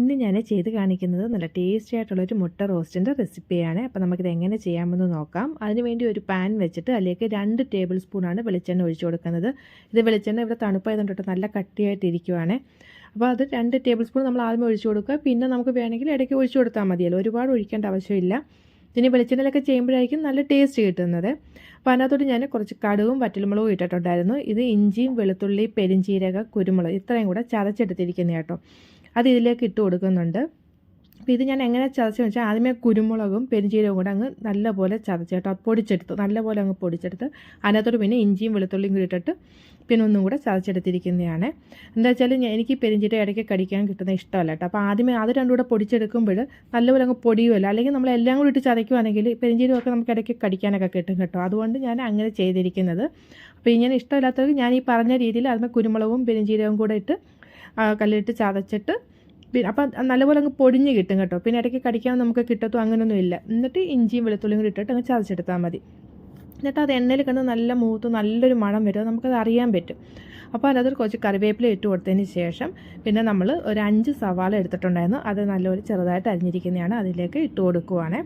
ഇന്ന് ഞാൻ ചെയ്ത് കാണിക്കുന്നത് നല്ല ടേസ്റ്റി ആയിട്ടുള്ളൊരു മുട്ട റോസ്റ്റിന്റെ റെസിപ്പിയാണ് അപ്പോൾ നമുക്കിത് എങ്ങനെ ചെയ്യാമെന്ന് നോക്കാം. അതിനുവേണ്ടി ഒരു പാൻ വെച്ചിട്ട് അതിലേക്ക് രണ്ട് ടേബിൾ സ്പൂണാണ് വെളിച്ചെണ്ണ ഒഴിച്ചു കൊടുക്കുന്നത്. ഇത് വെളിച്ചെണ്ണ ഇവിടെ തണുപ്പായതുകൊണ്ടിട്ട് നല്ല കട്ടിയായിട്ട് ഇരിക്കുവാണ്. അപ്പോൾ അത് രണ്ട് ടേബിൾ സ്പൂൺ നമ്മൾ ആദ്യം ഒഴിച്ചു കൊടുക്കുക. പിന്നെ നമുക്ക് വേണമെങ്കിൽ ഇടയ്ക്ക് ഒഴിച്ചു കൊടുത്താൽ മതിയല്ലോ. ഒരുപാട് ഒഴിക്കേണ്ട ആവശ്യമില്ല. ഇനി വെളിച്ചെണ്ണയിലൊക്കെ ചെയ്യുമ്പോഴായിരിക്കും നല്ല ടേസ്റ്റ് കിട്ടുന്നത്. അപ്പോൾ അതിനകത്തോട്ട് ഞാൻ കുറച്ച് കടുവും വറ്റൽമുളകും ഇട്ടിട്ടുണ്ടായിരുന്നു. ഇത് ഇഞ്ചിയും വെളുത്തുള്ളി പെരിഞ്ചീരക കുരുമുളക് ഇത്രയും കൂടെ ചതച്ചെടുത്തിരിക്കുന്നത് കേട്ടോ അത് ഇതിലേക്ക് ഇട്ട് കൊടുക്കുന്നുണ്ട്. അപ്പോൾ ഇത് ഞാൻ എങ്ങനെ ചതച്ചെന്ന് വെച്ചാൽ ആദ്യമേ കുരുമുളകും പെരിഞ്ചീരവും കൂടെ അങ്ങ് നല്ലപോലെ ചതച്ചേട്ടോ പൊടിച്ചെടുത്തു. നല്ലപോലെ അങ്ങ് പൊടിച്ചെടുത്ത് അതിനകത്തോട് പിന്നെ ഇഞ്ചിയും വെളുത്തുള്ളിയും കൂടി ഇട്ടിട്ട് പിന്നെ ഒന്നും കൂടെ ചതച്ചെടുത്തിരിക്കുന്നതാണ്. എന്താ വെച്ചാൽ എനിക്ക് പെരിഞ്ചീരം ഇടയ്ക്ക് കടിക്കാൻ കിട്ടുന്ന ഇഷ്ടമല്ല കേട്ടോ. അപ്പോൾ ആദ്യമേ അത് രണ്ടും കൂടെ പൊടിച്ചെടുക്കുമ്പോൾ നല്ലപോലെ അങ്ങ് പൊടിയുമല്ല. അല്ലെങ്കിൽ നമ്മൾ എല്ലാം കൂടി ഇട്ട് ചതയ്ക്കുവാണെങ്കിൽ പെരിഞ്ചീരമൊക്കെ നമുക്ക് ഇടയ്ക്ക് കടിക്കാനൊക്കെ കിട്ടും കേട്ടോ. അതുകൊണ്ട് ഞാൻ അങ്ങനെ ചെയ്തിരിക്കുന്നത്. അപ്പോൾ ഇങ്ങനെ ഇഷ്ടമില്ലാത്തവർക്ക് ഞാൻ ഈ പറഞ്ഞ രീതിയിൽ അതിന് കുരുമുളകും പെരിഞ്ചീരവും കൂടെ ഇട്ട് കല്ലിട്ട് ചതച്ചിട്ട് പിന്നെ അപ്പം നല്ലപോലെ അങ്ങ് പൊടിഞ്ഞ് കിട്ടും കേട്ടോ. പിന്നെ ഇടയ്ക്ക് കടിക്കാൻ നമുക്ക് കിട്ടത്തോ അങ്ങനെയൊന്നും ഇല്ല. എന്നിട്ട് ഇഞ്ചിയും വെളുത്തുള്ളിയും കൂടി ഇട്ടിട്ട് അങ്ങ് ചതച്ചെടുത്താൽ മതി. എന്നിട്ട് അത് എണ്ണയിൽ കണ്ട് നല്ല മൂത്ത് നല്ലൊരു മണം വരും. നമുക്കത് അറിയാൻ പറ്റും. അപ്പോൾ അതിനകത്ത് കുറച്ച് കറിവേപ്പില ഇട്ട് കൊടുത്തതിന് ശേഷം പിന്നെ നമ്മൾ ഒരു അഞ്ച് സവാള എടുത്തിട്ടുണ്ടായിരുന്നു. അത് നല്ലപോലെ ചെറുതായിട്ട് അരിഞ്ഞിരിക്കുന്നതാണ്. അതിലേക്ക് ഇട്ട് കൊടുക്കുവാണ്.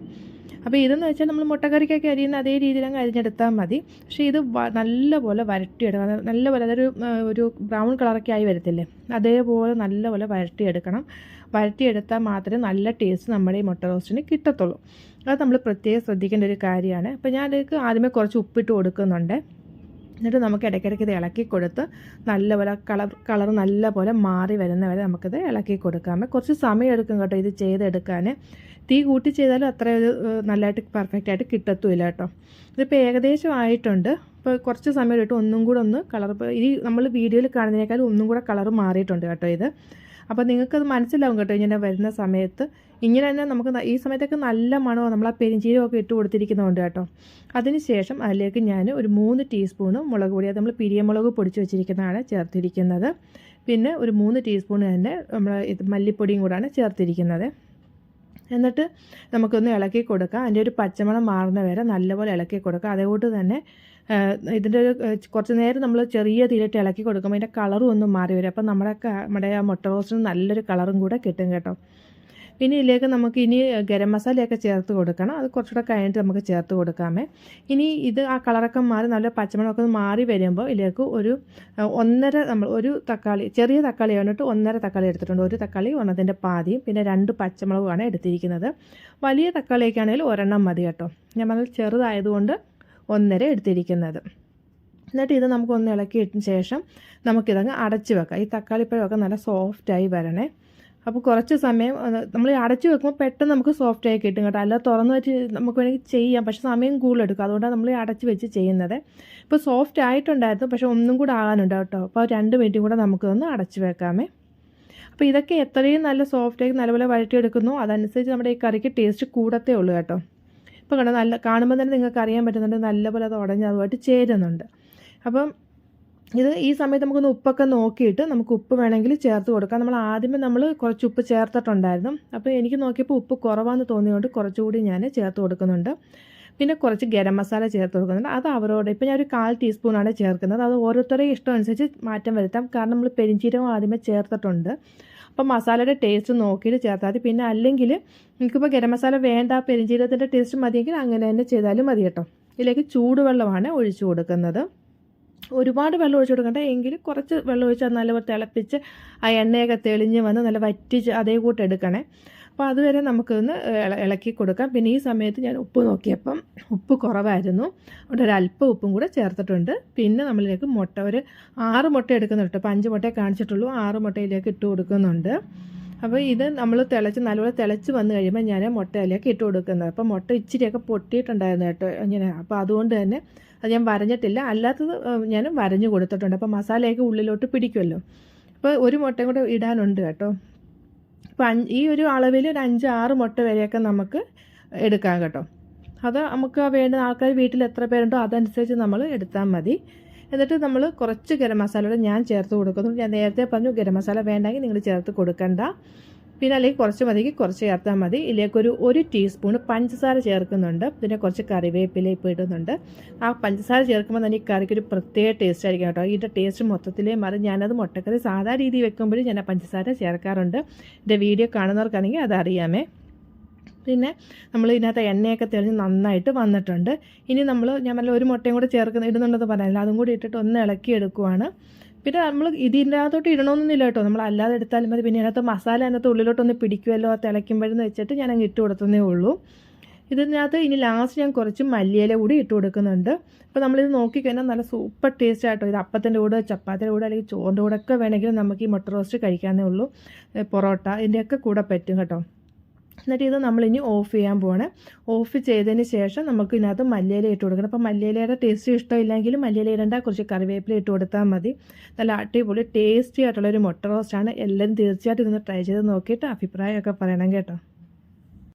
അപ്പോൾ ഇതെന്ന് വെച്ചാൽ നമ്മൾ മുട്ടക്കറിക്കൊക്കെ അരിയുന്ന അതേ രീതിയിൽ അങ്ങ് അരിഞ്ഞെടുത്താൽ മതി. പക്ഷേ ഇത് നല്ലപോലെ വരട്ടിയെടുക്കണം നല്ലപോലെ അതൊരു ഒരു ബ്രൗൺ കളറൊക്കെ ആയി വരത്തില്ലേ? അതേപോലെ നല്ലപോലെ വരട്ടിയെടുക്കണം. വരട്ടിയെടുത്താൽ മാത്രമേ നല്ല ടേസ്റ്റ് നമ്മുടെ ഈ മുട്ട റോസ്റ്റിന് കിട്ടത്തുള്ളൂ. അത് നമ്മൾ പ്രത്യേകം ശ്രദ്ധിക്കേണ്ട ഒരു കാര്യമാണ്. അപ്പോൾ ഞാൻ അതിലേക്ക് ആദ്യമേ കുറച്ച് ഉപ്പിട്ട് കൊടുക്കുന്നുണ്ട്. എന്നിട്ട് നമുക്ക് ഇടയ്ക്കിടയ്ക്ക് ഇത് ഇളക്കി കൊടുത്ത് നല്ലപോലെ കളർ കളർ നല്ലപോലെ മാറി വരുന്നവരെ നമുക്കിത് ഇളക്കി കൊടുക്കാം. കുറച്ച് സമയം എടുക്കും കേട്ടോ ഇത് ചെയ്തെടുക്കാൻ. തീ കൂട്ടി ചെയ്താലും അത്ര ഒരു നല്ലതായിട്ട് പെർഫെക്റ്റ് ആയിട്ട് കിട്ടത്തുമില്ല കേട്ടോ. ഇതിപ്പോൾ ഏകദേശം ആയിട്ടുണ്ട്. ഇപ്പോൾ കുറച്ച് സമയം ഇട്ട് ഒന്നും കൂടെ ഒന്ന് കളർ ഈ നമ്മൾ വീഡിയോയിൽ കാണുന്നതിനേക്കാളും ഒന്നും കൂടെ കളർ മാറിയിട്ടുണ്ട് കേട്ടോ ഇത്. അപ്പോൾ നിങ്ങൾക്കത് മനസ്സിലാവും കേട്ടോ ഇങ്ങനെ വരുന്ന സമയത്ത്. ഇങ്ങനെ തന്നെ നമുക്ക് ഈ സമയത്തൊക്കെ നല്ല മണമോ നമ്മൾ ആ പെരിഞ്ചീരമൊക്കെ ഇട്ട് കൊടുത്തിരിക്കുന്നതുകൊണ്ട് കേട്ടോ. അതിനുശേഷം അതിലേക്ക് ഞാൻ ഒരു മൂന്ന് ടീസ്പൂണ് മുളക് പൊടി അത് നമ്മൾ പിരിയമുളക് പൊടിച്ച് വെച്ചിരിക്കുന്നതാണ് ചേർത്തിരിക്കുന്നത്. പിന്നെ ഒരു മൂന്ന് ടീസ്പൂൺ തന്നെ നമ്മൾ ഇത് മല്ലിപ്പൊടിയും കൂടാണ് ചേർത്തിരിക്കുന്നത്. എന്നിട്ട് നമുക്കൊന്ന് ഇളക്കി കൊടുക്കാം. അതിന്റെ ഒരു പച്ചമണം മാറുന്ന വരെ നല്ലപോലെ ഇളക്കി കൊടുക്കുക അതേപോലെ തന്നെ ഇതിന്റെ ഒരു കുറച്ച് നേരം നമ്മൾ ചെറിയ തീരിട്ട് ഇളക്കി കൊടുക്കുമ്പോൾ അതിന്റെ കളറും ഒന്നും മാറി വരും. അപ്പം നമ്മുടെ നമ്മുടെ ആ മുട്ട റോസ്റ്റിന് നല്ലൊരു കളറും കൂടെ കിട്ടും കേട്ടോ. പിന്നെ ഇതിലേക്ക് നമുക്ക് ഇനി ഗരം മസാലയൊക്കെ ചേർത്ത് കൊടുക്കണം. അത് കുറച്ചുകൂടെ കഴിഞ്ഞിട്ട് നമുക്ക് ചേർത്ത് കൊടുക്കാമേ. ഇനി ഇത് ആ കളറൊക്കെ മാറി നല്ല പച്ചമുളകൊക്കെ മാറി വരുമ്പോൾ ഇതിലേക്ക് ഒരു ഒന്നര നമ്മൾ ഒരു തക്കാളി ചെറിയ തക്കാളി വന്നിട്ട് ഒന്നര തക്കാളി എടുത്തിട്ടുണ്ട്. ഒരു തക്കാളി ഒന്നതിന്റെ പാതിയും പിന്നെ രണ്ട് പച്ചമുളകുമാണ് എടുത്തിരിക്കുന്നത്. വലിയ തക്കാളിയൊക്കെ ആണെങ്കിൽ ഒരെണ്ണം മതി കേട്ടോ. ഞാൻ നല്ല ചെറുതായതുകൊണ്ട് ഒന്നര എടുത്തിരിക്കുന്നത്. എന്നിട്ട് ഇത് നമുക്കൊന്ന് ഇളക്കിയിട്ടിന് ശേഷം നമുക്കിതങ്ങ് അടച്ച് വെക്കാം. ഈ തക്കാളിപ്പഴമൊക്കെ നല്ല സോഫ്റ്റായി വരണേ. അപ്പോൾ കുറച്ച് സമയം നമ്മൾ അടച്ചു വെക്കുമ്പോൾ പെട്ടെന്ന് നമുക്ക് സോഫ്റ്റ് ആയി കിട്ടും കേട്ടോ. അല്ല തുറന്ന് വെച്ച് നമുക്ക് വേണമെങ്കിൽ ചെയ്യാം പക്ഷേ സമയം കൂടുതലെടുക്കും. അതുകൊണ്ടാണ് നമ്മൾ അടച്ച് വെച്ച് ചെയ്യുന്നത്. ഇപ്പോൾ സോഫ്റ്റ് ആയിട്ടുണ്ടായിരുന്നു പക്ഷേ ഒന്നും കൂടെ ആകാനുണ്ട് കേട്ടോ. അപ്പോൾ രണ്ട് മിനിറ്റും കൂടെ നമുക്കൊന്ന് അടച്ചു വെക്കാമേ. അപ്പോൾ ഇതൊക്കെ എത്രയും നല്ല സോഫ്റ്റായി നല്ലപോലെ വഴറ്റിയെടുക്കുന്നു. അതനുസരിച്ച് നമ്മുടെ ഈ കറിക്ക് ടേസ്റ്റ് കൂടത്തേ ഉള്ളൂ കേട്ടോ. ഇപ്പോൾ കണ്ടോ നല്ല കാണുമ്പോൾ തന്നെ നിങ്ങൾക്ക് അറിയാൻ പറ്റുന്നുണ്ട് നല്ലപോലെ അത് ഉടഞ്ഞ് അതുമായിട്ട് ചേരുന്നുണ്ട്. അപ്പം ഇത് ഈ സമയത്ത് നമുക്കൊന്ന് ഉപ്പൊക്കെ നോക്കിയിട്ട് നമുക്ക് ഉപ്പ് വേണമെങ്കിൽ ചേർത്ത് കൊടുക്കാം. നമ്മൾ ആദ്യമേ നമ്മൾ കുറച്ച് ഉപ്പ് ചേർത്തിട്ടുണ്ടായിരുന്നു. അപ്പോൾ എനിക്ക് നോക്കിയപ്പോൾ ഉപ്പ് കുറവാന്ന് തോന്നിയതുകൊണ്ട് കുറച്ചുകൂടി ഞാൻ ചേർത്ത് കൊടുക്കുന്നുണ്ട്. പിന്നെ കുറച്ച് ഗരം മസാല ചേർത്ത് കൊടുക്കുന്നുണ്ട്. അത് അവരോട് ഇപ്പോൾ ഞാൻ ഒരു കാൽ ടീസ്പൂണാണ് ചേർക്കുന്നത്. അത് ഓരോരുത്തരുടെയും ഇഷ്ടം അനുസരിച്ച് മാറ്റം വരുത്താം. കാരണം നമ്മൾ പെരിഞ്ചീരകം ആദ്യമേ ചേർത്തിട്ടുണ്ട്. അപ്പോൾ മസാലയുടെ ടേസ്റ്റ് നോക്കിയിട്ട് ചേർത്താൽ മതി. പിന്നെ അല്ലെങ്കിൽ നിങ്ങൾക്കിപ്പോൾ ഗരം മസാല വേണ്ട പെരിഞ്ചീരകത്തിന്റെ ടേസ്റ്റ് മതിയെങ്കിൽ അങ്ങനെ തന്നെ ചെയ്താലും മതി കേട്ടോ. ഇതിലേക്ക് ചൂടുവെള്ളമാണ് ഒഴിച്ചു കൊടുക്കുന്നത്. ഒരുപാട് വെള്ളം ഒഴിച്ചു കൊടുക്കണ്ട. എങ്കിലും കുറച്ച് വെള്ളം ഒഴിച്ച് നല്ല തിളപ്പിച്ച് ആ എണ്ണയൊക്കെ തെളിഞ്ഞ് വന്ന് നല്ല വറ്റിച്ച് അതേ കൂട്ട് എടുക്കണേ. അപ്പോൾ അതുവരെ നമുക്കൊന്ന് ഇളക്കി കൊടുക്കാം. പിന്നെ ഈ സമയത്ത് ഞാൻ ഉപ്പ് നോക്കിയപ്പം ഉപ്പ് കുറവായിരുന്നു. അവിടെ ഒരു അല്പം ഉപ്പും കൂടെ ചേർത്തിട്ടുണ്ട്. പിന്നെ നമ്മളിലേക്ക് മുട്ട ഒരു ആറ് മുട്ട എടുക്കുന്നുണ്ട് അപ്പോൾ അഞ്ച് മുട്ടയെ കാണിച്ചിട്ടുള്ളൂ. ആറ് മുട്ടയിലേക്ക് ഇട്ട് കൊടുക്കുന്നുണ്ട്. അപ്പോൾ ഇത് നമ്മൾ തിളച്ച് നല്ലപോലെ തിളച്ച് വന്നു കഴിയുമ്പോൾ ഞാൻ മുട്ടയിലേക്ക് ഇട്ട് കൊടുക്കുന്നത്. അപ്പോൾ മുട്ട ഇച്ചിരിയൊക്കെ പൊട്ടിയിട്ടുണ്ടായിരുന്നു കേട്ടോ ഇങ്ങനെ. അപ്പോൾ അതുകൊണ്ട് തന്നെ അത് ഞാൻ വരഞ്ഞിട്ടില്ല. അല്ലാത്തത് ഞാൻ വരഞ്ഞു കൊടുത്തിട്ടുണ്ട്. അപ്പോൾ മസാലയൊക്കെ ഉള്ളിലോട്ട് പിടിക്കുമല്ലോ. അപ്പോൾ ഒരു മുട്ടയും കൂടെ ഇടാനുണ്ട് കേട്ടോ. അപ്പോൾ ഈ ഒരു അളവിൽ ഒരു അഞ്ച് ആറ് മുട്ട വരെയൊക്കെ നമുക്ക് എടുക്കാം കേട്ടോ. അത് നമുക്ക് വേണ്ട ആൾക്കാർ വീട്ടിൽ എത്ര പേരുണ്ടോ അതനുസരിച്ച് നമ്മൾ എടുത്താൽ മതി. എന്നിട്ട് നമ്മൾ കുറച്ച് ഗരം മസാലയുടെ ഞാൻ ചേർത്ത് കൊടുക്കുന്നു. ഞാൻ നേരത്തെ പറഞ്ഞു ഗരം മസാല വേണ്ടെങ്കിൽ നിങ്ങൾ ചേർത്ത് കൊടുക്കണ്ട. പിന്നെ അല്ലെങ്കിൽ കുറച്ച് മതിക്ക് കുറച്ച് ചേർത്താൽ മതി. ഇതിലേക്കൊരു ഒരു ടീസ്പൂൺ പഞ്ചസാര ചേർക്കുന്നുണ്ട്. പിന്നെ കുറച്ച് കറിവേപ്പില ഇപ്പോൾ ഇടുന്നുണ്ട്. ആ പഞ്ചസാര ചേർക്കുമ്പോൾ തന്നെ ഈ കറിക്ക് ഒരു പ്രത്യേക ടേസ്റ്റ് ആയിരിക്കും കേട്ടോ. ഇതിന്റെ ടേസ്റ്റ് മൊത്തത്തിലേ മാറി. ഞാനത് മുട്ടക്കറി സാധാ രീതിയിൽ വെക്കുമ്പോഴും ഞാൻ ആ പഞ്ചസാര ചേർക്കാറുണ്ട്. എന്റെ വീഡിയോ കാണുന്നവർക്കാണെങ്കിൽ അതറിയാമേ. പിന്നെ നമ്മൾ ഇതിനകത്ത് എണ്ണയൊക്കെ തെളിഞ്ഞ് നന്നായിട്ട് വന്നിട്ടുണ്ട്. ഇനി നമ്മൾ ഞാൻ നല്ല ഒരു മുട്ടയും കൂടെ ചേർക്കുന്ന ഇടുന്നുണ്ടെന്ന് പറഞ്ഞില്ല അതും കൂടി ഇട്ടിട്ട് ഒന്ന് ഇളക്കി എടുക്കുവാണ്. പിന്നെ നമ്മൾ ഇതിന്റെ അകത്തോട്ട് ഇടണമെന്നൊന്നുമില്ല കേട്ടോ. നമ്മൾ അല്ലാതെ എടുത്താലും മതി. പിന്നെ ഇതിനകത്ത് മസാല അതിനകത്ത് ഉള്ളിലോട്ടൊന്ന് പിടിക്കുമല്ലോ തിളയ്ക്കുമ്പോഴെന്ന് വെച്ചിട്ട് ഞാൻ അങ്ങ് ഇട്ട് കൊടുത്തതേ ഉള്ളൂ. ഇതിനകത്ത് ഇനി ലാസ്റ്റ് ഞാൻ കുറച്ച് മല്ലിയില കൂടി ഇട്ട് കൊടുക്കുന്നുണ്ട്. അപ്പോൾ നമ്മളിത് നോക്കിക്കഴിഞ്ഞാൽ നല്ല സൂപ്പർ ടേസ്റ്റ് ആയിട്ടോ ഇത് അപ്പത്തിന്റെ കൂടെ ചപ്പാത്തിന്റെ കൂടെ അല്ലെങ്കിൽ ചോറിന്റെ കൂടെ ഒക്കെ വേണമെങ്കിൽ നമുക്ക് ഈ മുട്ട റോസ്റ്റ് കഴിക്കാനേ ഉള്ളൂ. പൊറോട്ട ഇതിന്റെയൊക്കെ കൂടെ പറ്റും കേട്ടോ. എന്നിട്ട് ഇത് നമ്മളിനി ഓഫ് ചെയ്യാൻ പോവാണ്. ഓഫ് ചെയ്തതിന് ശേഷം നമുക്ക് ഇതിനകത്ത് മല്ലിയില ഇട്ട് കൊടുക്കണം. അപ്പോൾ മല്ലിയിലയുടെ ടേസ്റ്റ് ഇഷ്ടമില്ലെങ്കിൽ മല്ലിയില ഇടേണ്ട കുറച്ച് കറിവേപ്പില ഇട്ട് കൊടുത്താൽ മതി. നല്ല അടിപൊളി ടേസ്റ്റി ആയിട്ടുള്ളൊരു മുട്ട റോസ്റ്റാണ് എല്ലാവരും തീർച്ചയായിട്ടും ഇതൊന്ന് ട്രൈ ചെയ്ത് നോക്കിയിട്ട് അഭിപ്രായമൊക്കെ പറയണം കേട്ടോ.